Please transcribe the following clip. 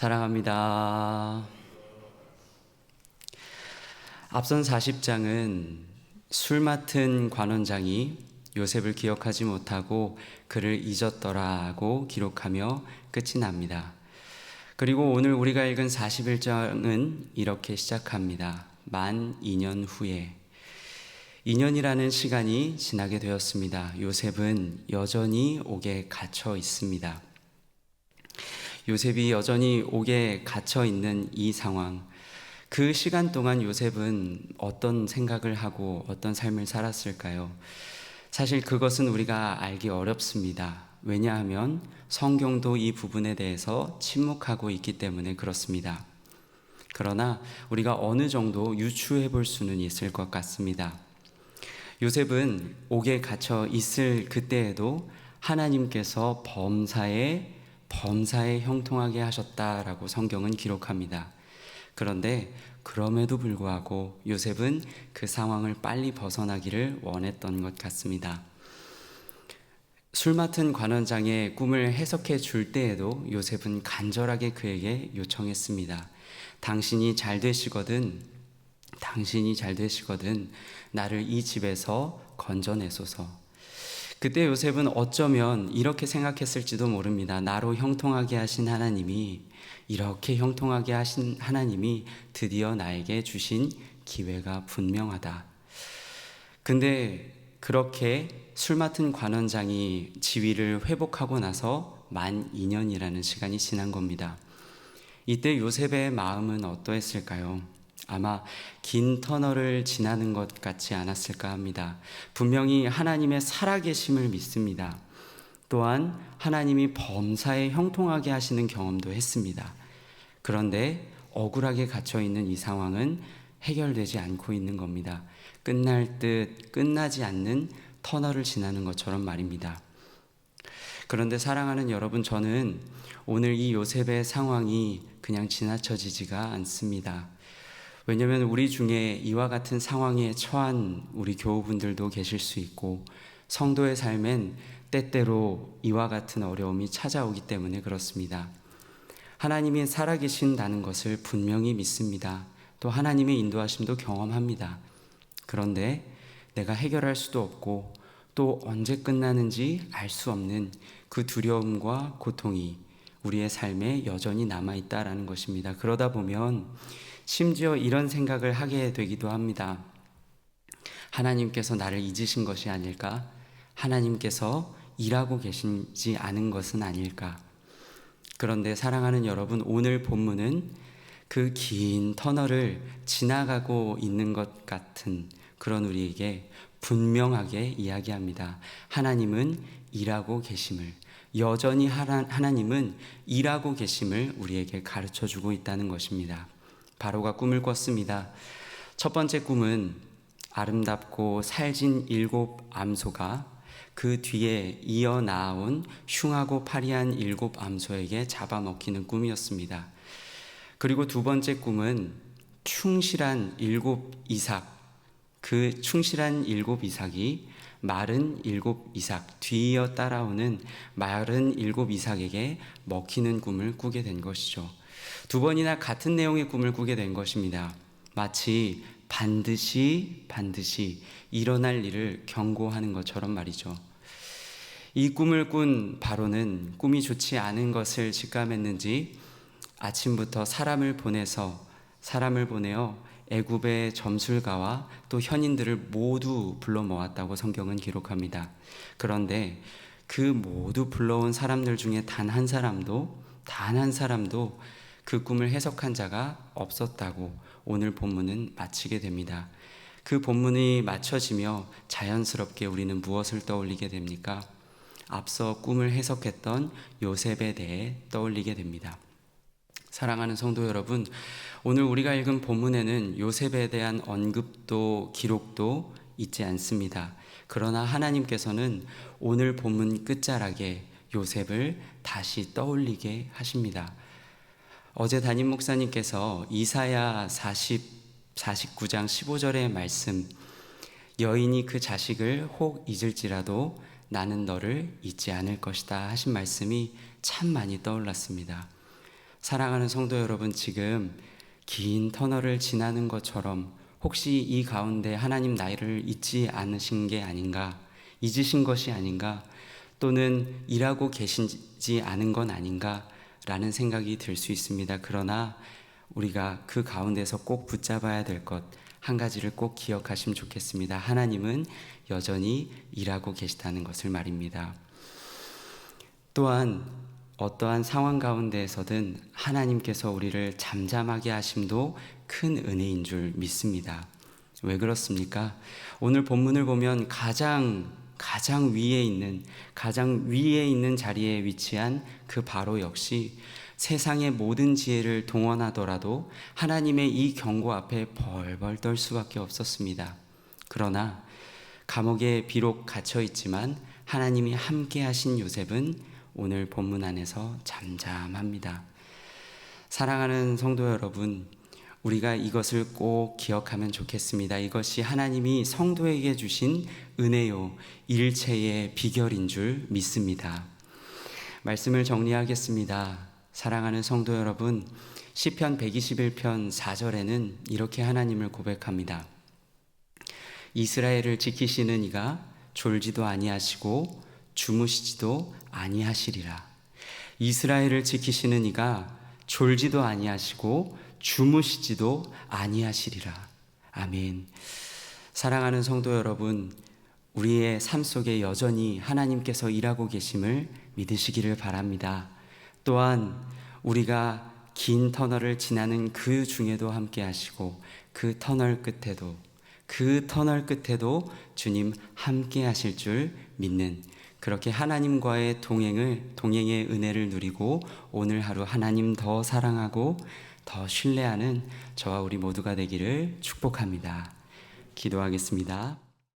사랑합니다. 앞선 40장은 술 맡은 관원장이 요셉을 기억하지 못하고 그를 잊었더라고 기록하며 끝이 납니다. 그리고 오늘 우리가 읽은 41장은 이렇게 시작합니다. 만 2년 후에 2년이라는 시간이 지나게 되었습니다. 요셉은 여전히 옥에 갇혀 있습니다. 요셉이 여전히 옥에 갇혀 있는 이 상황, 그 시간 동안 요셉은 어떤 생각을 하고 어떤 삶을 살았을까요? 사실 그것은 우리가 알기 어렵습니다. 왜냐하면 성경도 이 부분에 대해서 침묵하고 있기 때문에 그렇습니다. 그러나 우리가 어느 정도 유추해 볼 수는 있을 것 같습니다. 요셉은 옥에 갇혀 있을 그때에도 하나님께서 범사에 범사에 형통하게 하셨다라고 성경은 기록합니다. 그런데 그럼에도 불구하고 요셉은 그 상황을 빨리 벗어나기를 원했던 것 같습니다. 술 맡은 관원장의 꿈을 해석해 줄 때에도 요셉은 간절하게 그에게 요청했습니다. 당신이 잘 되시거든, 당신이 잘 되시거든, 나를 이 집에서 건져내소서. 그때 요셉은 어쩌면 이렇게 생각했을지도 모릅니다. 나로 형통하게 하신 하나님이 이렇게 형통하게 하신 하나님이 드디어 나에게 주신 기회가 분명하다. 근데 그렇게 술 맡은 관원장이 지위를 회복하고 나서 만 2년이라는 시간이 지난 겁니다. 이때 요셉의 마음은 어떠했을까요? 아마 긴 터널을 지나는 것 같지 않았을까 합니다. 분명히 하나님의 살아계심을 믿습니다. 또한 하나님이 범사에 형통하게 하시는 경험도 했습니다. 그런데 억울하게 갇혀 있는 이 상황은 해결되지 않고 있는 겁니다. 끝날 듯 끝나지 않는 터널을 지나는 것처럼 말입니다. 그런데 사랑하는 여러분, 저는 오늘 이 요셉의 상황이 그냥 지나쳐지지가 않습니다. 왜냐하면 우리 중에 이와 같은 상황에 처한 우리 교우분들도 계실 수 있고 성도의 삶엔 때때로 이와 같은 어려움이 찾아오기 때문에 그렇습니다. 하나님이 살아계신다는 것을 분명히 믿습니다. 또 하나님의 인도하심도 경험합니다. 그런데 내가 해결할 수도 없고 또 언제 끝나는지 알 수 없는 그 두려움과 고통이 우리의 삶에 여전히 남아있다라는 것입니다. 그러다 보면 심지어 이런 생각을 하게 되기도 합니다. 하나님께서 나를 잊으신 것이 아닐까? 하나님께서 일하고 계시지 않은 것은 아닐까? 그런데 사랑하는 여러분, 오늘 본문은 그 긴 터널을 지나가고 있는 것 같은 그런 우리에게 분명하게 이야기합니다. 하나님은 일하고 계심을, 여전히 하나님은 일하고 계심을 우리에게 가르쳐 주고 있다는 것입니다. 바로가 꿈을 꿨습니다. 첫 번째 꿈은 아름답고 살진 일곱 암소가 그 뒤에 이어 나온 흉하고 파리한 일곱 암소에게 잡아먹히는 꿈이었습니다. 그리고 두 번째 꿈은 충실한 일곱 이삭, 그 충실한 일곱 이삭이 마른 일곱 이삭, 뒤이어 따라오는 마른 일곱 이삭에게 먹히는 꿈을 꾸게 된 것이죠. 두 번이나 같은 내용의 꿈을 꾸게 된 것입니다. 마치 반드시 반드시 일어날 일을 경고하는 것처럼 말이죠. 이 꿈을 꾼 바로는 꿈이 좋지 않은 것을 직감했는지 아침부터 사람을 보내서 사람을 보내어 애굽의 점술가와 또 현인들을 모두 불러 모았다고 성경은 기록합니다. 그런데 그 모두 불러온 사람들 중에 단 한 사람도 단 한 사람도 그 꿈을 해석한 자가 없었다고 오늘 본문은 마치게 됩니다. 그 본문이 맞춰지며 자연스럽게 우리는 무엇을 떠올리게 됩니까? 앞서 꿈을 해석했던 요셉에 대해 떠올리게 됩니다. 사랑하는 성도 여러분, 오늘 우리가 읽은 본문에는 요셉에 대한 언급도 기록도 있지 않습니다. 그러나 하나님께서는 오늘 본문 끝자락에 요셉을 다시 떠올리게 하십니다. 어제 담임 목사님께서 이사야 40, 49장 15절의 말씀, 여인이 그 자식을 혹 잊을지라도 나는 너를 잊지 않을 것이다 하신 말씀이 참 많이 떠올랐습니다. 사랑하는 성도 여러분, 지금 긴 터널을 지나는 것처럼 혹시 이 가운데 하나님 나이를 잊지 않으신 게 아닌가, 잊으신 것이 아닌가, 또는 일하고 계시지 않은 건 아닌가, 라는 생각이 들 수 있습니다. 그러나 우리가 그 가운데서 꼭 붙잡아야 될 것, 한 가지를 꼭 기억하시면 좋겠습니다. 하나님은 여전히 일하고 계시다는 것을 말입니다. 또한 어떠한 상황 가운데에서든 하나님께서 우리를 잠잠하게 하심도 큰 은혜인 줄 믿습니다. 왜 그렇습니까? 오늘 본문을 보면 가장 가장 위에 있는 가장 위에 있는 자리에 위치한 그 바로 역시 세상의 모든 지혜를 동원하더라도 하나님의 이 경고 앞에 벌벌 떨 수밖에 없었습니다. 그러나 감옥에 비록 갇혀 있지만 하나님이 함께 하신 요셉은 오늘 본문 안에서 잠잠합니다. 사랑하는 성도 여러분, 우리가 이것을 꼭 기억하면 좋겠습니다. 이것이 하나님이 성도에게 주신 은혜요, 일체의 비결인 줄 믿습니다. 말씀을 정리하겠습니다. 사랑하는 성도 여러분, 시편 121편 4절에는 이렇게 하나님을 고백합니다. 이스라엘을 지키시는 이가 졸지도 아니하시고 주무시지도 아니하시리라. 이스라엘을 지키시는 이가 졸지도 아니하시고 주무시지도 아니하시리라. 아멘. 사랑하는 성도 여러분, 우리의 삶 속에 여전히 하나님께서 일하고 계심을 믿으시기를 바랍니다. 또한 우리가 긴 터널을 지나는 그 중에도 함께 하시고 그 터널 끝에도 그 터널 끝에도 주님 함께 하실 줄 믿는 그렇게 하나님과의 동행을 동행의 은혜를 누리고 오늘 하루 하나님 더 사랑하고 더 신뢰하는 저와 우리 모두가 되기를 축복합니다. 기도하겠습니다.